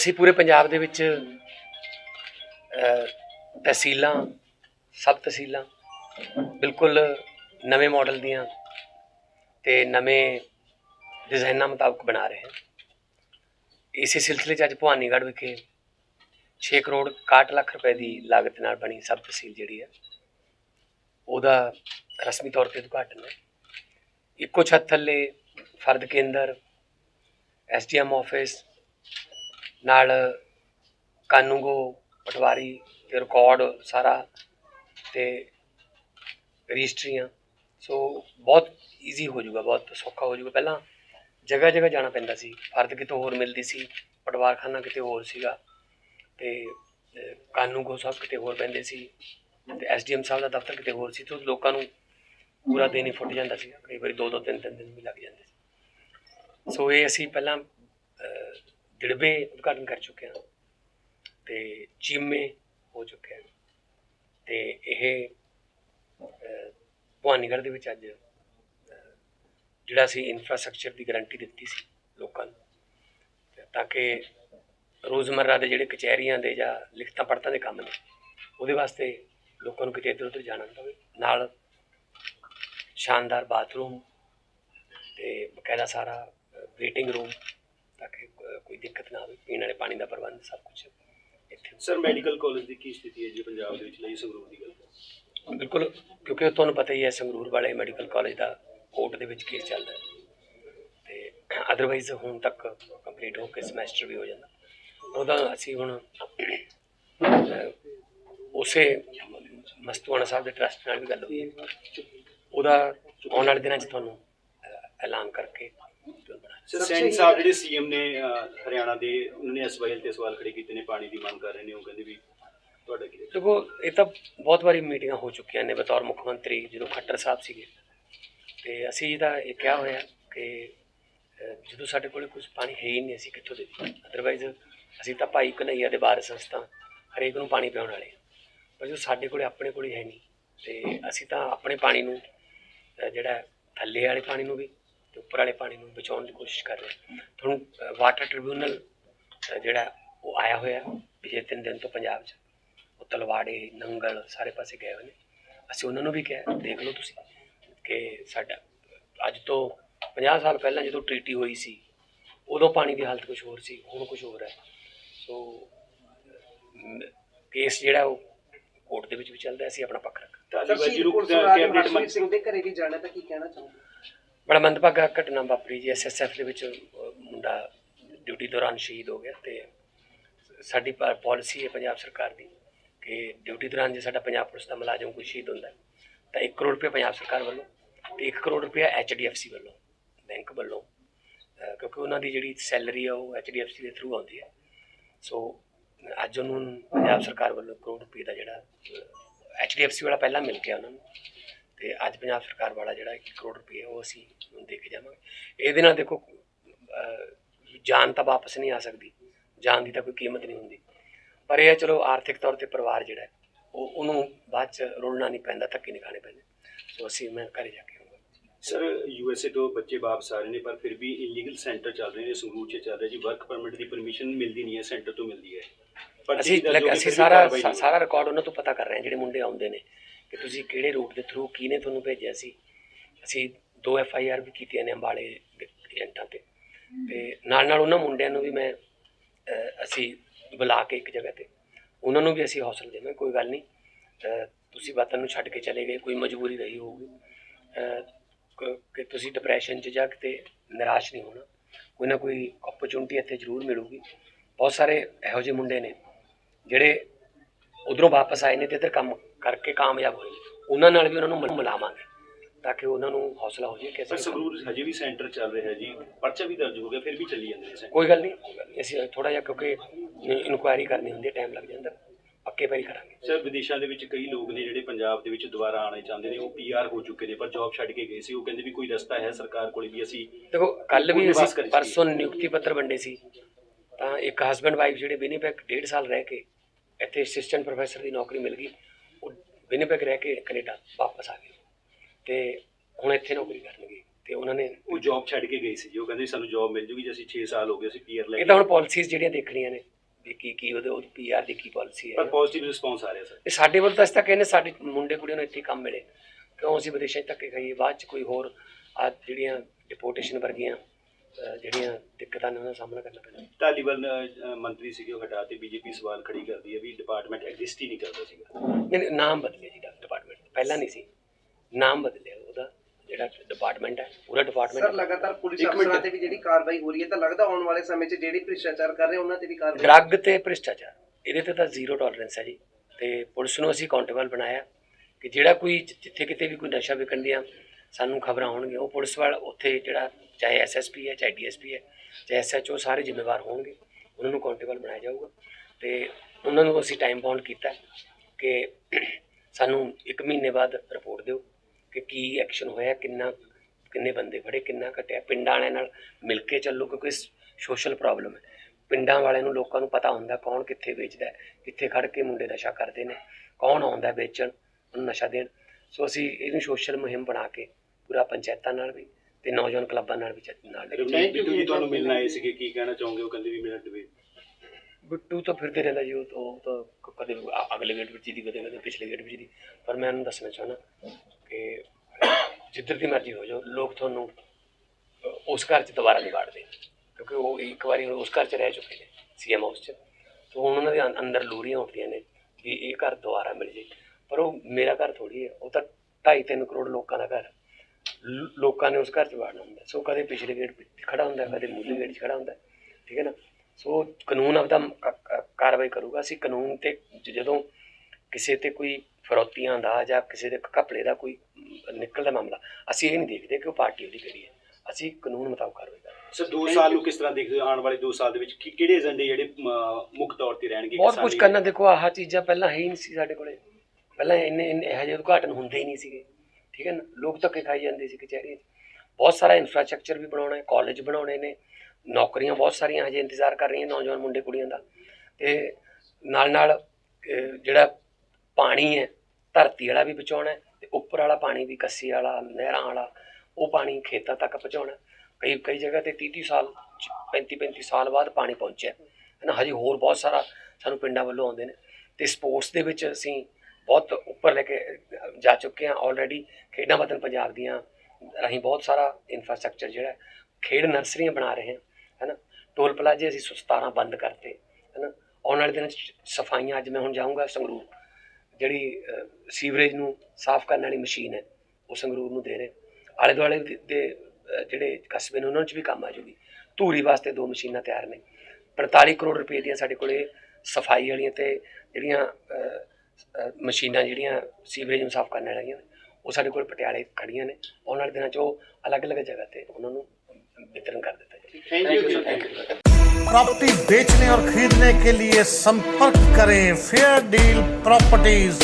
ਅਸੀਂ ਪੂਰੇ ਪੰਜਾਬ ਦੇ ਵਿੱਚ ਤਹਿਸੀਲਾਂ, ਸਬ ਤਹਿਸੀਲਾਂ, ਬਿਲਕੁਲ ਨਵੇਂ ਮਾਡਲ ਦੀਆਂ ਤੇ ਨਵੇਂ ਡਿਜ਼ਾਈਨਾਂ ਮੁਤਾਬਕ ਬਣਾ ਰਹੇ ਹਾਂ। ਇਸੇ ਸਿਲਸਿਲੇ 'ਚ ਅੱਜ ਭਵਾਨੀਗੜ੍ਹ ਵਿਖੇ 6 ਕਰੋੜ 61 ਲੱਖ ਰੁਪਏ ਦੀ ਲਾਗਤ ਨਾਲ ਬਣੀ ਸਬ ਤਹਿਸੀਲ ਜਿਹੜੀ ਹੈ, ਉਹਦਾ ਰਸਮੀ ਤੌਰ ਤੇ ਉਦਘਾਟਨ ਹੈ। ਇੱਕੋ ਛੱਤ ਥੱਲੇ ਫਰਦ ਕੇਂਦਰ ਐਸਡੀਐਮ ਆਫਿਸ ਨਾਲ ਕਾਨੂੰਗੋ ਪਟਵਾਰੀ ਤੇ ਰਿਕਾਰਡ ਸਾਰਾ ਤੇ ਰਜਿਸਟਰੀਆਂ। ਸੋ ਬਹੁਤ ਈਜ਼ੀ ਹੋ ਜਾਊਗਾ ਬਹੁਤ ਸੌਖਾ ਹੋ ਜਾਊਗਾ। ਪਹਿਲਾਂ ਜਗ੍ਹਾ ਜਗ੍ਹਾ ਜਾਣਾ ਪੈਂਦਾ ਸੀ। ਫਰਦ ਕਿਤੇ ਹੋਰ ਮਿਲਦੀ ਸੀ ਪਟਵਾਰਖਾਨਾ ਕਿਤੇ ਹੋਰ ਸੀਗਾ ਤੇ ਅਹ, ਕਾਨੂੰਗੋ ਸਾਹਿਬ ਕਿਤੇ ਹੋਰ ਪੈਂਦੇ ਸੀ ਤੇ ਐਸਡੀਐਮ ਸਾਹਿਬ ਦਾ ਦਫ਼ਤਰ ਕਿਤੇ ਹੋਰ ਸੀ ਤੇ ਲੋਕਾਂ ਨੂੰ ਪੂਰਾ ਦਿਨ ਹੀ ਫੁੱਟ ਜਾਂਦਾ ਸੀ ਕਈ ਵਾਰੀ ਦੋ ਦੋ ਤਿੰਨ ਤਿੰਨ ਦਿਨ ਵੀ ਲੱਗ ਜਾਂਦੇ ਸੀ। ਸੋ ਇਹ ਅਸੀਂ ਪਹਿਲਾਂ ਦਿੜਬੇ ਉਦਘਾਟਨ ਕਰ ਚੁੱਕਿਆ ਹਾਂ ਤੇ ਚੀਮੇ ਹੋ ਚੁੱਕੇ ਹਨ। ਤੇ ਇਹ ਭਵਾਨੀਗੜ੍ਹ ਦੇ ਵਿੱਚ ਅੱਜ ਜਿਹੜਾ ਅਸੀਂ ਇਨਫਰਾਸਟ੍ਰਕਚਰ ਦੀ ਗਾਰੰਟੀ ਦਿੱਤੀ ਸੀ ਲੋਕਾਂ ਨੂੰ। ਤਾਂ ਕਿ ਰੋਜ਼ਮਰਰਾ ਦੇ ਜਿਹੜੇ ਕਚਹਿਰੀਆਂ ਦੇ ਜਾਂ ਲਿਖਤਾਂ ਪੜਤਾਂ ਦੇ ਕੰਮ ਨੇ, ਉਹਦੇ ਵਾਸਤੇ ਲੋਕਾਂ ਨੂੰ ਕਿਤੇ ਇੱਧਰ ਉੱਧਰ ਜਾਣਾ ਨਾ ਪਵੇ। ਨਾਲ ਸ਼ਾਨਦਾਰ ਬਾਥਰੂਮ ਤੇ ਬਕਾਇਦਾ ਸਾਰਾ ਵੇਟਿੰਗ ਰੂਮ ਤਾਂ ਕਿ ਕੋਈ ਦਿੱਕਤ ਨਾ ਆਵੇ ਪੀਣ ਵਾਲੇ ਪਾਣੀ ਦਾ ਪ੍ਰਬੰਧ ਸਭ ਕੁਝ ਇੱਥੇ ਸਰ ਮੈਡੀਕਲ ਕਾਲਜ ਦੀ ਕੀ ਸਥਿਤੀ ਹੈ ਜੀ ਪੰਜਾਬ ਦੇ ਵਿੱਚ ਲਈ ਸੰਗਰੂਰ ਦੀ ਗੱਲ? ਬਿਲਕੁਲ ਕਿਉਂਕਿ ਤੁਹਾਨੂੰ ਪਤਾ ਹੀ ਹੈ ਸੰਗਰੂਰ ਵਾਲੇ ਮੈਡੀਕਲ ਕਾਲਜ ਦਾ ਕੋਰਟ ਦੇ ਵਿੱਚ ਕੇਸ ਚੱਲਦਾ ਹੈ। ਤੇ ਅਦਰਵਾਈਜ਼ ਹੁਣ ਤੱਕ ਕੰਪਲੀਟ ਹੋ ਕੇ ਸਮੈਸਟਰ ਵੀ ਹੋ ਜਾਂਦਾ। ਉਹਦਾ ਅਸੀਂ ਹੁਣ ਉਸੇ ਮਸਤੂਆਣਾ ਸਾਹਿਬ ਦੇ ਟਰਸਟ ਨਾਲ ਵੀ ਗੱਲ ਹੋਈ ਹੈ। ਉਹਦਾ ਆਉਣ ਵਾਲੇ ਦਿਨਾਂ 'ਚ ਤੁਹਾਨੂੰ ਐਲਾਨ ਕਰਕੇ ਸੈਣੀ ਸਾਹਿਬ ਜਿਹੜੇ ਸੀਐਮ ਨੇ ਅਹ, ਹਰਿਆਣਾ ਦੇ ਉਹਨਾਂ ਨੇ ਐਸਵਾਈਐਲ ਤੇ ਸਵਾਲ ਖੜੇ ਕੀਤੇ ਨੇ ਪਾਣੀ ਦੀ ਮੰਗ ਕਰ ਰਹੇ ਨੇ ਉਹ ਕਹਿੰਦੇ ਵੀ ਤੁਹਾਡਾ ਕੀ? ਦੇਖੋ ਇਹ ਤਾਂ ਬਹੁਤ ਵਾਰੀ ਮੀਟਿੰਗਾਂ ਹੋ ਚੁੱਕੀਆਂ ਨੇ ਬਤੌਰ ਮੁੱਖ ਮੰਤਰੀ ਜਦੋਂ ਖੱਟਰ ਸਾਹਿਬ ਸੀਗੇ ਤੇ ਅਸੀਂ ਇਹਦਾ ਇਹ ਕਿਹਾ ਹੋਇਆ ਕਿ ਅਹ, ਜਦੋਂ ਸਾਡੇ ਕੋਲੇ ਕੁਝ ਪਾਣੀ ਹੈ ਹੀ ਨਹੀਂ ਅਸੀਂ ਕਿੱਥੋਂ ਦੇ ਅਦਰਵਾਈਜ਼ ਅਸੀਂ ਤਾਂ ਭਾਈ ਕਨਈਆ ਦੇ ਬਾਰ ਸੰਸਥਾ ਹਰੇਕ ਨੂੰ ਪਾਣੀ ਪਿਆਉਣ ਵਾਲੇ ਹਾਂ। ਪਰ ਜੋ ਸਾਡੇ ਕੋਲੇ ਆਪਣੇ ਕੋਲੇ ਹੈ ਨਹੀਂ ਤੇ ਅਸੀਂ ਤਾਂ ਆਪਣੇ ਪਾਣੀ ਨੂੰ ਅਹ, ਜਿਹੜਾ ਥੱਲੇ ਵਾਲੇ ਪਾਣੀ ਨੂੰ ਵੀ ਤੇ ਉੱਪਰ ਵਾਲੇ ਪਾਣੀ ਨੂੰ ਬਚਾਉਣ ਦੀ ਕੋਸ਼ਿਸ਼ ਕਰ ਰਹੇ ਤੁਹਾਨੂੰ ਵਾਟਰ ਟ੍ਰਿਬਿਊਨਲ ਜਿਹੜਾ ਉਹ ਆਇਆ ਹੋਇਆ ਪਿਛਲੇ ਤਿੰਨ ਦਿਨ ਤੋਂ ਪੰਜਾਬ 'ਚ। ਉਹ ਤਲਵਾੜੇ ਨੰਗਲ ਸਾਰੇ ਪਾਸੇ ਗਏ ਹੋਏ ਨੇ। ਅਸੀਂ ਉਹਨਾਂ ਨੂੰ ਵੀ ਕਿਹਾ ਦੇਖ ਲਓ ਤੁਸੀਂ ਕਿ ਸਾਡਾ ਅੱਜ ਤੋਂ 50 ਸਾਲ ਪਹਿਲਾਂ ਜਦੋਂ ਟ੍ਰੀਟੀ ਹੋਈ ਸੀ ਉਦੋਂ ਪਾਣੀ ਦੀ ਹਾਲਤ ਕੁਝ ਹੋਰ ਸੀ ਹੁਣ ਕੁਝ ਹੋਰ ਹੈ। ਸੋ ਕੇਸ ਜਿਹੜਾ ਉਹ ਕੋਰਟ ਦੇ ਵਿੱਚ ਵੀ ਚੱਲਦਾ ਅਸੀਂ ਆਪਣਾ ਪੱਖ ਰੱਖ ਤਾਲੀਬਾਜੀ ਨੂੰ ਕੈਬਨਿਟ ਕੈਬਨਿਟ ਸਿੰਘ ਦੇ ਘਰੇ ਵੀ ਜਾਣਾ ਤਾਂ ਕੀ ਕਹਿਣਾ ਚਾਹੁੰਦੇ ਬੜਾ ਮੰਦਭਾਗਾ ਘਟਨਾ ਵਾਪਰੀ ਜੀ ਐਸਐਸਐਫ ਦੇ ਵਿੱਚ ਅਹ, ਮੁੰਡਾ ਡਿਊਟੀ ਦੌਰਾਨ ਸ਼ਹੀਦ ਹੋ ਗਿਆ ਤੇ ਸਾਡੀ ਪਾਲਿਸੀ ਹੈ ਪੰਜਾਬ ਸਰਕਾਰ ਦੀ ਕਿ ਡਿਊਟੀ ਦੌਰਾਨ ਜੇ ਸਾਡਾ ਪੰਜਾਬ ਪੁਲਿਸ ਦਾ ਮੁਲਾਜ਼ਮ ਕੋਈ ਸ਼ਹੀਦ ਹੁੰਦਾ ਹੈ, ਤਾਂ 1 ਕਰੋੜ ਰੁਪਏ ਪੰਜਾਬ ਸਰਕਾਰ ਵੱਲੋਂ ਤੇ 1 ਕਰੋੜ ਰੁਪਏ ਐਚਡੀਐਫਸੀ ਵੱਲੋਂ ਬੈਂਕ ਵੱਲੋਂ ਅਹ, ਕਿਉਂਕਿ ਉਹਨਾਂ ਦੀ ਜਿਹੜੀ ਸੈਲਰੀ ਆ ਉਹ ਐਚਡੀਐਫਸੀ ਦੇ ਥਰੂ ਆਉਂਦੀ ਹੈ। ਸੋ ਅੱਜ ਉਹਨੂੰ ਪੰਜਾਬ ਸਰਕਾਰ ਵੱਲੋਂ ਇੱਕ ਕਰੋੜ ਰੁਪਏ ਦਾ ਜਿਹੜਾ ਐਚਡੀਐਫਸੀ ਵਾਲਾ ਪਹਿਲਾਂ ਮਿਲ ਗਿਆ ਉਹਨਾਂ ਨੂੰ। ਤੇ ਅੱਜ ਪੰਜਾਬ ਸਰਕਾਰ ਵਾਲਾ ਜਿਹੜਾ 1 ਕਰੋੜ ਰੁਪਏ ਉਹ ਅਸੀਂ ਦੇ ਕੇ ਜਾਵਾਂਗੇ। ਇਹਦੇ ਨਾਲ ਦੇਖੋ ਜਾਨ ਤਾਂ ਵਾਪਸ ਨਹੀਂ ਆ ਸਕਦੀ। ਜਾਨ ਦੀ ਤਾਂ ਕੋਈ ਕੀਮਤ ਨਹੀਂ ਹੁੰਦੀ। ਪਰ ਇਹ ਚਲੋ ਆਰਥਿਕ ਤੌਰ ਤੇ ਪਰਿਵਾਰ ਜਿਹੜਾ ਉਹ ਉਹਨੂੰ ਬਾਅਦ ਚ ਰੋਲਣਾ ਨਹੀਂ ਪੈਂਦਾ ਧੱਕੇ ਨਹੀਂ ਖਾਣੇ ਪੈਂਦੇ। ਸੋ ਅਸੀਂ ਮੈਂ ਘਰੇ ਜਾ ਕੇ ਆਊਂਗਾ ਸਰ ਯੂਐਸਏ ਤੋਂ ਬੱਚੇ ਵਾਪਸ ਆ ਰਹੇ ਨੇ ਪਰ ਫਿਰ ਵੀ ਇਲੀਗਲ ਸੈਂਟਰ ਚੱਲ ਰਹੇ ਨੇ ਸੰਗਰੂਰ 'ਚ ਚੱਲ ਰਿਹਾ ਜੀ। ਵਰਕ ਪਰਮਿਟ ਦੀ ਪਰਮਿਸ਼ਨ ਮਿਲਦੀ ਨਹੀਂ ਹੈ ਸੈਂਟਰ ਤੋਂ ਮਿਲਦੀ ਹੈ। ਅਸੀਂ ਸਾਰਾ ਸਾਰਾ ਰਿਕਾਰਡ ਉਹਨਾਂ ਤੋਂ ਪਤਾ ਕਰ ਰਹੇ ਹਾਂ ਜਿਹੜੇ ਮੁੰਡੇ ਆਉਂਦੇ ਨੇ। ਕਿ ਤੁਸੀਂ ਕਿਹੜੇ ਰੂਟ ਦੇ ਥਰੂ ਕਿਹਨੇ ਤੁਹਾਨੂੰ ਭੇਜਿਆ ਸੀ? ਅਸੀਂ ਦੋ ਐਫ ਆਈ ਆਰ ਵੀ ਕੀਤੀਆਂ ਨੇ ਅੰਬਾਲੇ ਦੇ ਏਜੰਟਾਂ ਤੇ। ਤੇ ਨਾਲ ਨਾਲ ਉਹਨਾਂ ਮੁੰਡਿਆਂ ਨੂੰ ਵੀ ਮੈਂ ਅਸੀਂ ਬੁਲਾ ਕੇ ਇੱਕ ਜਗ੍ਹਾ ਤੇ। ਉਹਨਾਂ ਨੂੰ ਵੀ ਅਸੀਂ ਹੌਸਲਾ ਦੇਵਾਂ ਕੋਈ ਗੱਲ ਨਹੀਂ। ਤੁਸੀਂ ਵਤਨ ਨੂੰ ਛੱਡ ਕੇ ਚਲੇ ਗਏ, ਕੋਈ ਮਜਬੂਰੀ ਰਹੀ ਹੋਊਗੀ। ਕਿ ਤੁਸੀਂ ਡਿਪਰੈਸ਼ਨ 'ਚ ਜਾ ਕਿਤੇ ਨਿਰਾਸ਼ ਨਹੀਂ ਹੋਣਾ। ਕੋਈ ਨਾ ਕੋਈ ਓਪਰਚੁਨਿਟੀ ਇੱਥੇ ਜ਼ਰੂਰ ਮਿਲੂਗੀ। ਬਹੁਤ ਸਾਰੇ ਇਹੋ ਜਿਹੇ ਮੁੰਡੇ ਨੇ, ਜਿਹੜੇ ਉਧਰੋਂ ਵਾਪਸ ਆਏ ਨੇ ਤੇ ਇੱਧਰ ਕੰਮ ਕਰਕੇ ਕਾਮਯਾਬ ਹੋਏ। ਉਹਨਾਂ ਨਾਲ ਵੀ ਉਹਨਾਂ ਨੂੰ ਮਿਲ- ਮਿਲਾਵਾਂਗੇ ਤਾਂ ਕਿ ਉਹਨਾਂ ਨੂੰ ਹੌਸਲਾ ਹੋ ਜਾਏ ਕਿ ਪਰ ਅਸੀਂ ਸੰਗਰੂਰ ਹਜੇ ਵੀ ਸੈਂਟਰ ਚੱਲ ਰਿਹਾ ਜੀ। ਪਰਚਾ ਵੀ ਦਰਜ ਹੋ ਗਿਆ ਫਿਰ ਵੀ ਚੱਲੀ ਜਾਂਦੇ ਨੇ ਸੈਂਟਰ। ਕੋਈ ਗੱਲ ਨਹੀਂ ਕੋਈ ਗੱਲ ਨਹੀਂ। ਅਸੀਂ ਥੋੜਾ ਜਿਹਾ ਕਿਉਂਕਿ ਇਨਕੁਆਇਰੀ ਕਰਨੀ ਹੁੰਦੀ ਹੈ ਟਾਈਮ ਲੱਗ ਜਾਂਦਾ। ਪੱਕੇ ਪੈਰੀ ਕਰਾਂਗੇ। ਸਰ ਵਿਦੇਸ਼ਾਂ ਦੇ ਵਿੱਚ ਕਈ ਲੋਕ ਨੇ ਜਿਹੜੇ ਪੰਜਾਬ ਦੇ ਵਿੱਚ ਦੁਬਾਰਾ ਆਉਣਾ ਚਾਹੁੰਦੇ ਨੇ ਉਹ ਪੀਆਰ ਹੋ ਚੁੱਕੇ ਨੇ ਪਰ ਜੌਬ ਛੱਡ ਕੇ ਗਏ ਸੀ। ਉਹ ਕਹਿੰਦੇ ਵੀ ਕੋਈ ਰਸਤਾ ਹੈ ਸਰਕਾਰ ਕੋਲ ਵੀ ਅਸੀਂ ਦੇਖੋ ਕੱਲ ਵੀ ਅਸੀਂ। ਪਰਸੋਂ ਨਿਯੁਕਤੀ ਪੱਤਰ ਵੰਡੇ ਸੀ। ਤਾਂ ਇੱਕ ਹਸਬੰਡ ਵਾਈਫ ਜਿਹੜੇ ਵਿਨੀਪੈਗ ਡੇਢ ਸਾਲ ਰਹਿ ਕੇ ਇੱਥੇ ਅਸਿਸਟੈਂਟ ਪ੍ਰੋਫੈਸਰ ਦੀ ਨੌਕਰੀ ਮਿਲ ਗਈ। ਉਹ ਵਿਨੀਪੈਗ ਰਹਿ ਕੇ ਕੈਨੇਡਾ ਵਾਪਸ ਆ ਗਏ। ਤੇ ਹੁਣ ਇੱਥੇ ਨੌਕਰੀ ਕਰਨਗੇ ਤੇ ਉਹਨਾਂ ਨੇ ਉਹ ਜੌਬ ਛੱਡ ਕੇ ਗਏ ਸੀ ਜੀ। ਉਹ ਕਹਿੰਦੇ ਸਾਨੂੰ ਜੌਬ ਮਿਲ ਜੂਗੀ ਜੇ ਅਸੀਂ 6 ਸਾਲ ਹੋ ਗਏ ਅਸੀਂ ਪੀਆਰ ਲੈ ਇਹ ਕੇ ਤਾਂ ਹੁਣ ਪਾਲਿਸੀਜ਼ ਜਿਹੜੀਆਂ ਦੇਖਣੀਆਂ ਨੇ ਵੀ ਕੀ ਕੀ ਉਹਦੇ ਉਹ ਪੀਆਰ ਦੀ ਕੀ ਪਾਲਿਸੀ ਪਰ ਹੈ ਪੋਜ਼ਿਟਿਵ ਰਿਸਪੌਂਸ ਆ ਰਿਹਾ ਸਰ। ਇਹ ਸਾਡੇ ਵੱਲ ਤਾਂ ਅਸੀਂ ਤਾਂ ਕਹਿੰਦੇ ਸਾਡੇ ਮੁੰਡੇ ਕੁੜੀਆਂ ਨੂੰ ਇੱਥੇ ਕੰਮ ਮਿਲੇ। ਕਿਉਂ ਅਸੀਂ ਵਿਦੇਸ਼ਾਂ ਧੱਕੇ ਖਾਈਏ? ਬਾਅਦ 'ਚ ਕੋਈ ਹੋਰ ਆ ਜਿਹੜੀਆਂ ਡਿਪੋਰਟੇਸ਼ਨ ਵਰਗੀਆਂ ਅਹ ਜਿਹੜੀਆਂ ਦਿੱਕਤਾਂ ਨੇ ਉਹਨਾਂ ਦਾ ਸਾਹਮਣਾ ਕਰਨਾ ਪੈਂਦਾ। ਧਾਲੀਵਾਲ ਅ, ਮੰਤਰੀ ਸੀਗੇ ਉਹ ਹਟਾ ਤੇ ਬੀਜੇਪੀ ਸਵਾਲ ਖੜੀ ਕਰਦੀ ਹੈ ਵੀ ਡਿਪਾਰਟਮੈਂਟ ਐਗਜ਼ਿਸਟ ਹੀ ਨਹੀਂ ਕਰਦਾ ਸੀਗਾ। ਨਹੀਂ ਨਹੀਂ, ਨਾਮ ਬਦਲਿਆ ਜੀ ਡਿਪਾਰਟਮੈਂਟ ਪਹਿਲਾਂ ਨਹੀਂ ਸੀ। ਨਾਮ ਬਦਲਿਆ ਉਹਦਾ ਜਿਹੜਾ ਡਿਪਾਰਟਮੈਂਟ ਹੈ ਪੂਰਾ ਸਰ ਡਿਪਾਰਟਮੈਂਟ ਲਗਾਤਾਰ ਪੁਲਿਸ ਇੱਕ ਮਿੰਟ। ਅਫਸਰਾਂ ਤੇ ਵੀ ਜਿਹੜੀ ਕਾਰਵਾਈ ਹੋ ਰਹੀ ਹੈ ਤਾਂ ਲੱਗਦਾ ਆਉਣ ਵਾਲੇ ਸਮੇਂ 'ਚ ਜਿਹੜੀ ਭ੍ਰਿਸ਼ਟਾਚਾਰ ਕਰ ਰਹੇ ਉਹਨਾਂ ਤੇ ਵੀ ਕਾਰਵਾਈ ਡਰੱਗ ਤੇ ਭ੍ਰਿਸ਼ਟਾਚਾਰ ਇਹਦੇ ਤੇ ਤਾਂ ਜ਼ੀਰੋ ਟੋਲਰੈਂਸ ਹੈ ਜੀ। ਤੇ ਪੁਲਿਸ ਨੂੰ ਅਸੀਂ ਅਕਾਊਂਟੇਬਲ ਬਣਾਇਆ ਕਿ ਜਿਹੜਾ ਕੋਈ ਜਿ- ਜਿੱਥੇ ਕਿਤੇ ਵੀ ਕੋਈ ਨਸ਼ਾ ਵਿਕਣ ਦੀਆਂ ਸਾਨੂੰ ਖਬਰਾਂ ਆਉਣਗੀਆਂ ਉਹ ਪੁਲਿਸ ਵਾਲਾ ਉੱਥੇ ਜਿਹੜਾ ਚਾਹੇ ਐਸਐਸਪੀ ਹੈ, ਚਾਹੇ ਡੀਐਸਪੀ ਹੈ, ਚਾਹੇ ਐਸਐਚਓ ਸਾਰੇ ਜ਼ਿੰਮੇਵਾਰ ਹੋਣਗੇ। ਉਹਨਾਂ ਨੂੰ ਅਕਾਊਂਟੇਬਲ ਬਣਾਇਆ ਜਾਊਗਾ। ਤੇ ਉਹਨਾਂ ਨੂੰ ਅਸੀਂ ਟਾਈਮ ਬਾਉਂਡ ਕੀਤਾ ਕਿ ਸਾਨੂੰ 1 ਮਹੀਨੇ ਬਾਅਦ ਰਿਪੋਰਟ ਦਿਓ ਕਿ ਕੀ ਐਕਸ਼ਨ ਹੋਇਆ, ਕਿੰਨਾ, ਕਿੰਨੇ ਬੰਦੇ ਫੜੇ, ਕਿੰਨਾ ਘਟਿਆ। ਪਿੰਡਾਂ ਵਾਲਿਆਂ ਨਾਲ ਮਿਲ ਕੇ ਚੱਲੋ, ਕਿਉਂਕਿ ਸੋਸ਼ਲ ਪ੍ਰੋਬਲਮ ਹੈ। ਪਿੰਡਾਂ ਵਾਲਿਆਂ ਨੂੰ ਲੋਕਾਂ ਨੂੰ ਪਤਾ ਹੁੰਦਾ ਕੌਣ ਕਿੱਥੇ ਵੇਚਦਾ ਕਿੱਥੇ ਖੜ ਕੇ ਮੁੰਡੇ ਨਸ਼ਾ ਕਰਦੇ ਨੇ, ਕੌਣ ਆਉਂਦਾ ਵੇਚਣ, ਉਹਨੂੰ ਨਸ਼ਾ ਦੇਣ। ਸੋ ਅਸੀਂ ਇਹਨੂੰ ਸੋਸ਼ਲ ਮੁਹਿੰਮ ਬਣਾ ਕੇ ਪੂਰਾ ਪੰਚਾਇਤਾਂ ਨਾਲ ਵੀ ਤੇ ਨੌਜਵਾਨ ਕਲੱਬਾਂ ਨਾਲ ਵੀ ਚ- ਨਾਲ ਲੈ ਕੇ ਰਵਨੀਤ ਬਿੱਟੂ ਜੀ ਤੁਹਾਨੂੰ ਮਿਲਣ ਆਏ ਸੀਗੇ ਕੀ ਕਹਿਣਾ ਚਾਹੋਗੇ ਉਹ ਕਹਿੰਦੇ ਵੀ ਮੇਰਾ ਡਿਬੇਟ ਬਿੱਟੂ ਤਾਂ ਫਿਰਦੇ ਰਹਿੰਦਾ ਜੀ ਉਹ ਤਾਂ ਉਹ ਤਾਂ ਕ- ਕਦੇ ਅ- ਅਗਲੇ ਗੇਟ ਵਿੱਚ ਦੀ ਕਦੇ ਕਦੇ ਪਿਛਲੇ ਗੇਟ ਵਿੱਚ ਦੀ। ਪਰ ਮੈਂ ਉਹਨੂੰ ਦੱਸਣਾ ਚਾਹੁੰਦਾ ਕਿ ਜਿੱਧਰ ਦੀ ਮਰਜ਼ੀ ਹੋ ਜਾਓ ਲੋਕ ਤੁਹਾਨੂੰ ਅ, ਉਸ ਘਰ 'ਚ ਦੁਬਾਰਾ ਨਹੀਂ ਵਾੜਦੇ। ਕਿਉਂਕਿ ਉਹ ਇੱਕ ਵਾਰੀ ਉਸ ਘਰ 'ਚ ਰਹਿ ਚੁੱਕੇ ਨੇ ਸੀਐਮ ਹਾਊਸ 'ਚ। ਤੋਂ ਹੁਣ ਉਹਨਾਂ ਦੇ ਅੰ- ਅੰਦਰ ਲੂਰੀਆਂ ਉੱਠਦੀਆਂ ਨੇ ਵੀ ਇਹ ਘਰ ਦੁਬਾਰਾ ਮਿਲ ਜੇ। ਪਰ ਉਹ ਮੇਰਾ ਘਰ ਥੋੜੀ ਹੈ ਉਹ ਤਾਂ 2.5 3 ਕਰੋੜ ਲੋਕਾਂ ਦਾ ਘਰ ਹੈ। ਲੋਕਾਂ ਨੇ ਉਸ ਘਰ 'ਚ ਵਾੜਨਾ ਹੁੰਦਾ। ਸੋ ਕਦੇ ਪਿਛਲੇ ਗੇਟ 'ਤੇ ਖੜਾ ਹੁੰਦਾ ਕਦੇ ਮੂਲੇ ਗੇਟ 'ਚ ਖੜਾ ਹੁੰਦਾ ਠੀਕ ਹੈ ਨਾ? ਸੋ ਕਾਨੂੰਨ ਆਪਦਾ ਕਾਰਵਾਈ ਕਰੂਗਾ। ਅਸੀਂ ਕਾਨੂੰਨ ਤੇ ਜਦੋਂ ਕਿਸੇ ਤੇ ਕੋਈ ਫਰੌਤੀਆਂ ਦਾ ਜਾਂ ਕਿਸੇ ਦੇ ਘਪਲੇ ਦਾ ਕੋਈ ਨਿਕਲਦਾ ਮਾਮਲਾ ਅਸੀਂ ਇਹ ਨਹੀਂ ਦੇਖਦੇ ਕਿ ਉਹ ਪਾਰਟੀ ਉਹਦੀ ਕਿਹੜੀ ਹੈ। ਅਸੀਂ ਕਾਨੂੰਨ ਮੁਤਾਬਕ ਕਾਰਵਾਈ ਕਰਦੇ ਹਾਂ। ਸਰ 2 ਸਾਲ ਨੂੰ ਕਿਸ ਤਰ੍ਹਾਂ ਦੇਖਦੇ ਆਉਣ ਵਾਲੇ 2 ਸਾਲ ਦੇ ਵਿੱਚ ਕੀ- ਕਿਹੜੇ ਏਜੰਡੇ ਜਿਹੜੇ ਮੁੱਖ ਤੌਰ ਤੇ ਰਹਿਣਗੇ ਬਹੁਤ ਕੁਝ ਕਰਨਾ। ਦੇਖੋ ਆਹ ਚੀਜ਼ਾਂ ਪਹਿਲਾਂ ਹੈ ਹੀ ਨਹੀਂ ਸੀ ਸਾਡੇ ਕੋਲੇ। ਪਹਿਲਾਂ ਇੰਨੇ ਇਹੋ ਜਿਹੇ ਉਦਘਾਟਨ ਹੁੰਦੇ ਹੀ ਨਹੀਂ ਸੀਗੇ। ਠੀਕ ਹੈ ਨਾ? ਲੋਕ ਧੱਕੇ ਖਾਈ ਜਾਂਦੇ ਸੀ ਕਚਹਿਰੀਆਂ 'ਚ। ਬਹੁਤ ਸਾਰਾ ਇਨਫਰਾਸਟ੍ਰਕਚਰ ਵੀ ਬਣਾਉਣਾ ਹੈ ਕਾਲਜ ਬਣਾਉਣੇ ਨੇ। ਨੌਕਰੀਆਂ ਬਹੁਤ ਸਾਰੀਆਂ ਹਜੇ ਇੰਤਜ਼ਾਰ ਕਰ ਰਹੀਆਂ ਨੌਜਵਾਨ ਮੁੰਡੇ ਕੁੜੀਆਂ ਦਾ। ਤੇ ਨਾਲ ਨਾਲ ਜਿਹੜਾ ਪਾਣੀ ਹੈ, ਧਰਤੀ ਵਾਲਾ ਵੀ ਬਚਾਉਣਾ ਹੈ ਤੇ ਉੱਪਰ ਵਾਲਾ ਪਾਣੀ ਵੀ, ਕੱਸੀ ਵਾਲਾ, ਨਹਿਰਾਂ ਵਾਲਾ, ਉਹ ਪਾਣੀ ਖੇਤਾਂ ਤੱਕ ਪਹੁੰਚਾਉਣਾ ਕਈ ਕਈ ਜਗ੍ਹਾ ਤੇ 30 30 ਸਾਲ 35 35 ਸਾਲ ਬਾਅਦ ਪਾਣੀ ਪਹੁੰਚਿਆ ਹੈ। ਨਾ ਹਜੇ ਹੋਰ ਬਹੁਤ ਸਾਰਾ ਸਾਨੂੰ ਪਿੰਡਾਂ ਵੱਲੋਂ ਆਉਂਦੇ ਨੇ। ਤੇ ਸਪੋਰਟਸ ਦੇ ਵਿੱਚ ਅਸੀਂ ਬਹੁਤ ਉੱਪਰ ਲੈ ਕੇ ਜਾ ਚੁੱਕੇ ਹਾਂ ਆਲਰੇਡੀ ਖੇਡਾਂ ਵਤਨ ਪੰਜਾਬ ਦੀਆਂ ਰਾਹੀਂ ਬਹੁਤ ਸਾਰਾ ਇਨਫਰਾਸਟ੍ਰਕਚਰ ਜਿਹੜਾ, ਖੇਡ ਨਰਸਰੀਆਂ ਬਣਾ ਰਹੇ ਹਾਂ ਹੈ ਨਾ ਟੋਲ ਪਲਾਜ਼ੇ ਅਸੀਂ 17 ਬੰਦ ਕਰਤੇ ਹੈ ਨਾ ਆਉਣ ਵਾਲੇ ਦਿਨਾਂ 'ਚ ਸਫਾਈਆਂ, ਅੱਜ ਮੈਂ ਹੁਣ ਜਾਊਂਗਾ ਸੰਗਰੂਰ। ਜਿਹੜੀ ਸੀਵਰੇਜ ਨੂੰ ਸਾਫ਼ ਕਰਨ ਵਾਲੀ ਮਸ਼ੀਨ ਹੈ, ਉਹ ਸੰਗਰੂਰ ਨੂੰ ਦੇ ਰਹੇ। ਆਲੇ ਦੁਆਲੇ ਦੇ- ਜਿਹੜੇ ਕਸਬੇ ਨੇ, ਉਹਨਾਂ 'ਚ ਵੀ ਕੰਮ ਆ ਜੂਗੀ। ਧੂਰੀ ਵਾਸਤੇ ਦੋ ਮਸ਼ੀਨਾਂ ਤਿਆਰ ਨੇ। 45 ਕਰੋੜ ਰੁਪਏ ਦੀਆਂ ਸਾਡੇ ਕੋਲੇ ਸਫ਼ਾਈ ਵਾਲੀਆਂ ਤੇ ਜਿਹੜੀਆਂ ਮਸ਼ੀਨਾਂ ਜਿਹੜੀਆਂ ਸੀਵਰੇਜ ਨੂੰ ਸਾਫ਼ ਕਰਨ ਵਾਲੀਆਂ ਨੇ, ਉਹ ਸਾਡੇ ਕੋਲ ਪਟਿਆਲੇ ਖੜੀਆਂ ਨੇ ਆਉਣ ਵਾਲੇ ਦਿਨਾਂ 'ਚ ਉਹ ਅਲੱਗ-ਅਲੱਗ ਜਗ੍ਹਾ ਤੇ ਉਹਨਾਂ ਨੂੰ ਵਿਤਰਨ ਕਰ ਦਿੱਤਾ ਜਾਏਗਾ thank you thank you property बेचने और खरीदने के लिए संपर्क करें फेयर डील प्रॉपर्टीज